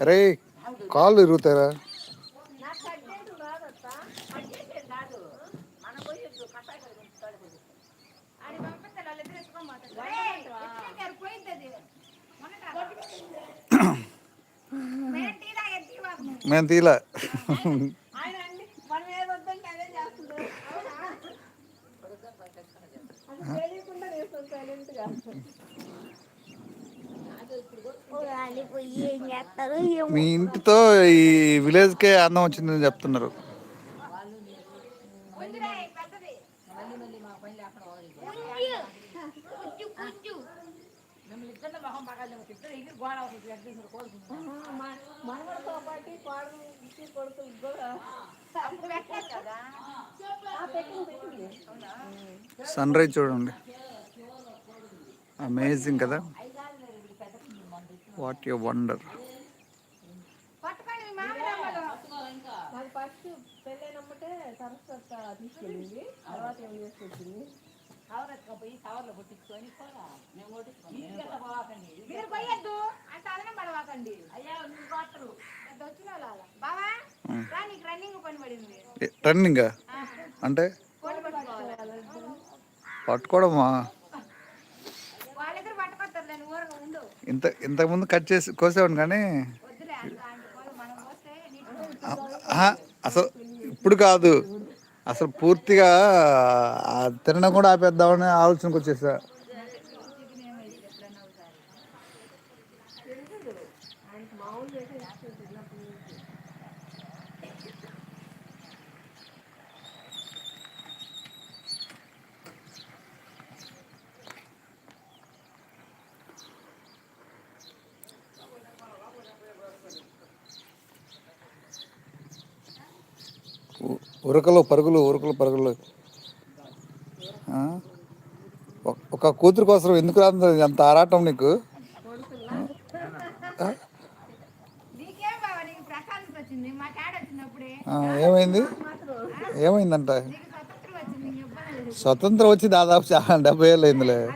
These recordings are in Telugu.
అరే కాళ్ళు ఇరుగుతారా నాకు కట్టేది రాదత్త కట్టేసేది కాదు మన పోయొద్దు కషాయ అది పంపిస్తారు వాళ్ళిద్దరు ఎత్తుకోమాటారు పోయింది అది మేము టీ తాగేది టీ వాసన. మేము తీలా మీ ఇంటితో ఈ విలేజ్కే అందం వచ్చిందని చెప్తున్నారు. మనవడితో పాటు కోడలు సన్ రైజ్ చూడండి. అమేజింగ్ కదా. వాట్ యు వండర్ నాకు ఫస్ట్ పెళ్ళైనమ్మటే సరస్వత తీసుకెళ్ళింది. తర్వాత ఏం చేసుకొచ్చింది మీరు పోయొద్దు. అంటే అన్నం పడవాకండి. అయ్యా నువ్వు వచ్చిన బావా రా నీకు రన్నింగ్ పని పడింది. రన్నింగ్ అంటే? పట్టుకోవడమా? ఇంత ఇంతకుముందు కట్ చేసి కోసేవాడిని కానీ అసలు ఇప్పుడు కాదు. అసలు పూర్తిగా తినడం కూడా ఆపేద్దామని ఆలోచనకు వచ్చేసా ఉరకలు పరుగులు ఉరకలు పరుగులు? ఒక- కూతురు కోసం ఎందుకు రాదు? అంత ఆరాటం నీకు? ఏమైంది? ఏమైందంట? స్వతంత్రం వచ్చి దాదాపు చాలా డెబ్బై ఏళ్ళు అయిందిలే.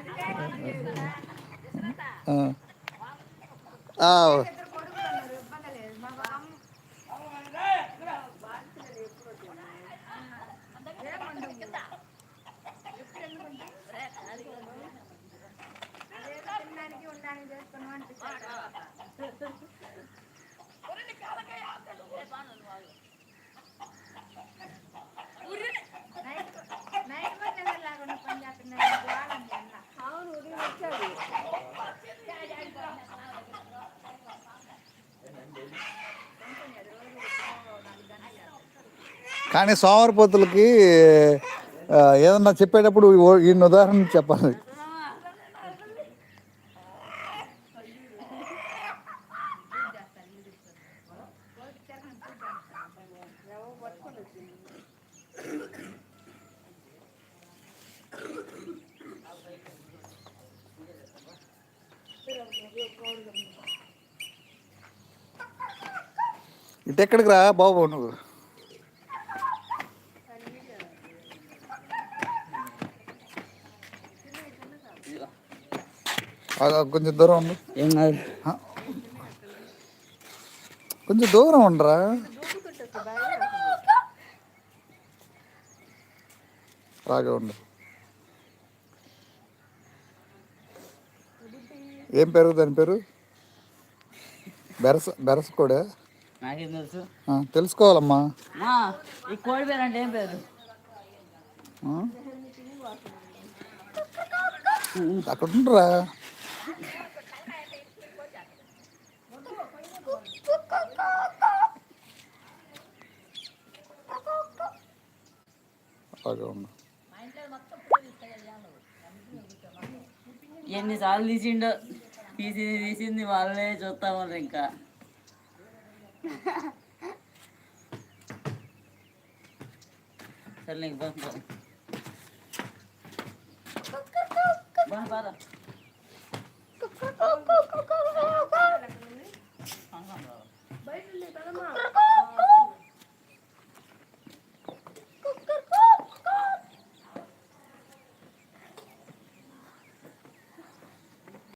కానీ సోమరిపోతులకి ఏదన్నా చెప్పేటప్పుడు ఈ ఈయన ఉదాహరణ చెప్పాలి. ఇటు ఎక్కడికి రా బాబు నువ్వు? కొంచెం దూరం ఉండు. ఏం కాదు. కొంచెం దూరం ఉండరా? అలాగే ఉండు. ఏం పేరు? దాని పేరు? బెరస బెరస కూడా? నాకేం తెలుసు. తెలుసుకోవాలమ్మా. ఈ కోడి పేరు అంటే ఏం పేరు? అక్కడ ఉండరా. అట్లాగే ఉన్నా ఎన్నిసార్లు తీసిండో తీసింది తీసింది వాళ్ళే వాళ్ళు ఇంకా. సరే నీకు బాగా బాగా